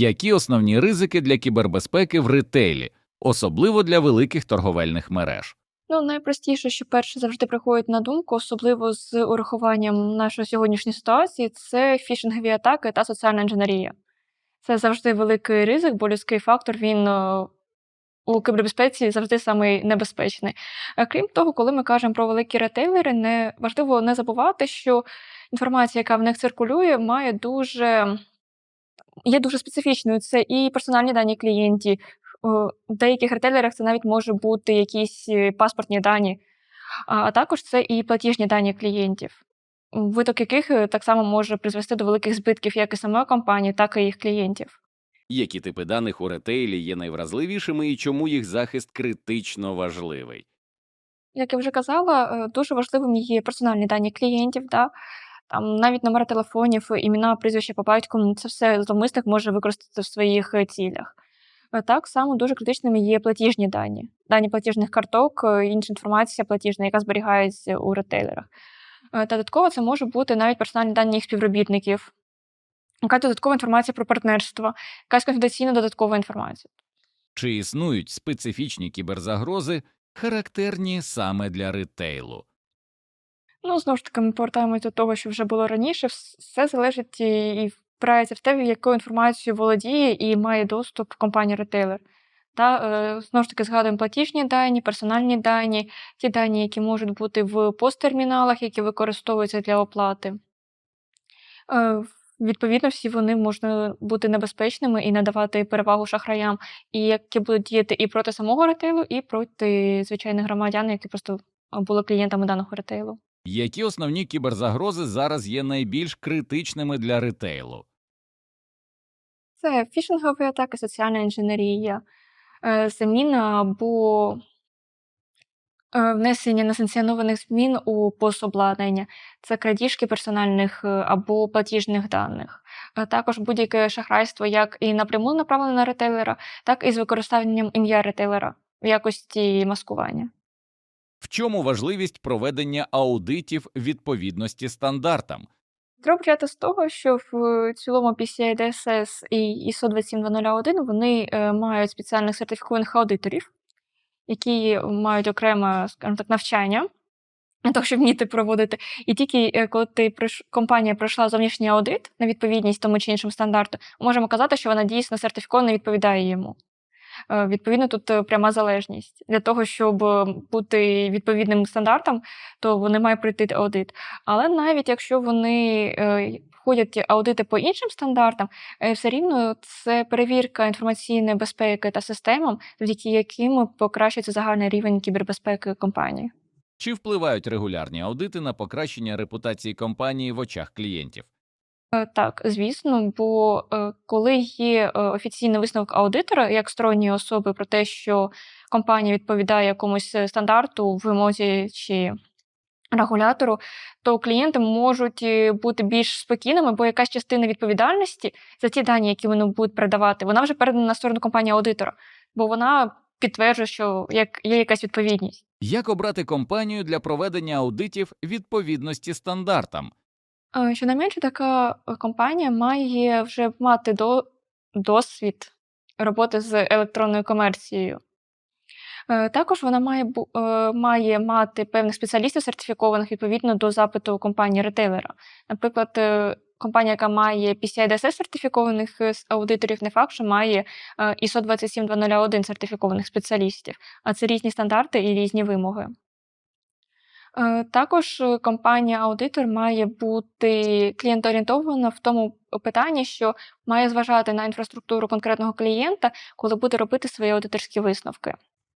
Які основні ризики для кібербезпеки в ретейлі, особливо для великих торговельних мереж? Ну, найпростіше, що перше завжди приходить на думку, особливо з урахуванням нашої сьогоднішньої ситуації, це фішингові атаки та соціальна інженерія. Це завжди великий ризик, бо людський фактор він е, у кібербезпеці завжди самий небезпечний. Е, Крім того, коли ми кажемо про великі ретейлери, не важливо не забувати, що інформація, яка в них циркулює, має дуже є дуже специфічною. Це і персональні дані клієнтів. В деяких ретейлерах це навіть може бути якісь е, паспортні дані, а також це і платіжні дані клієнтів, виток яких е, так само може призвести до великих збитків як і самої компанії, так і їх клієнтів. Які типи даних у ретейлі є найвразливішими і чому їх захист критично важливий? Як я вже казала, е, дуже важливим є персональні дані клієнтів, да? Там навіть номери телефонів, імена, прізвища по батьку, це все зловмисник може використати в своїх е, цілях. Е, Так само дуже критичними є платіжні дані, дані платіжних карток, е, інша інформація платіжна, яка зберігається у ретейлерах. Та Додатково це може бути навіть персональні дані їх співробітників, якась додаткова інформація про партнерство, якась конфіденційна додаткова інформація. Чи існують специфічні кіберзагрози, характерні саме для ретейлу? Ну, знову ж таки, ми повертаємось до того, що вже було раніше. Все залежить і і впирається в те, якою інформацією володіє і має доступ компанія ретейлер. Та е, знову ж таки згадуємо платіжні дані, персональні дані, ті дані, які можуть бути в посттерміналах, які використовуються для оплати. Е, Відповідно, всі вони можуть бути небезпечними і надавати перевагу шахраям, і які будуть діяти і проти самого ретейлу, і проти звичайних громадян, які просто були клієнтами даного ретейлу. Які основні кіберзагрози зараз є найбільш критичними для ретейлу? Це фішингові атаки, соціальна інженерія, е, заміна або е, внесення несанкціонованих змін у пособладнання, це крадіжки персональних е, або платіжних даних. Також будь-яке шахрайство як і напряму направлене на ретейлера, так і з використанням ім'я ретейлера в якості маскування. В чому важливість проведення аудитів відповідності стандартам? Почати з того, що в цілому PCI DSS і ISO 27201 вони е, мають спеціальних сертифікованих аудиторів, які мають окреме, скажімо так, навчання для того, щоб вміти проводити. І тільки е, коли ти компанія пройшла зовнішній аудит на відповідність тому чи іншому стандарту, можемо казати, що вона дійсно сертифікована і відповідає йому. Е, Відповідно, тут е, пряма залежність. Для того, щоб бути відповідним стандартам, то вони мають пройти аудит. Але навіть якщо вони е, входять аудити по іншим стандартам, все рівно це перевірка інформаційної безпеки та системам, завдяки яким покращується загальний рівень кібербезпеки компанії. Чи впливають регулярні аудити на покращення репутації компанії в очах клієнтів? Е, Так, звісно, бо е, коли є е, офіційний висновок аудитора як сторонньої особи про те, що компанія відповідає якомусь стандарту, вимозі чи регулятору, то клієнти можуть бути більш спокійними, бо якась частина відповідальності за ті дані, які вони будуть передавати, вона вже передана на сторону компанії аудитора, бо вона підтверджує, що як є якась відповідність. Як обрати компанію для проведення аудитів відповідності стандартам? Е, Щонайменше така е, компанія має вже мати до, досвід роботи з електронною комерцією. Е, Також вона має, має мати певних спеціалістів сертифікованих відповідно до запиту компанії ретейлера. Наприклад, компанія, яка має PCI DSS сертифікованих аудиторів, не факт, що має ISO 27201 сертифікованих спеціалістів, а це різні стандарти і різні вимоги. Е, Також е, компанія-аудитор має бути клієнтоорієнтована в тому питанні, що має зважати на інфраструктуру конкретного клієнта, коли буде робити свої аудиторські висновки.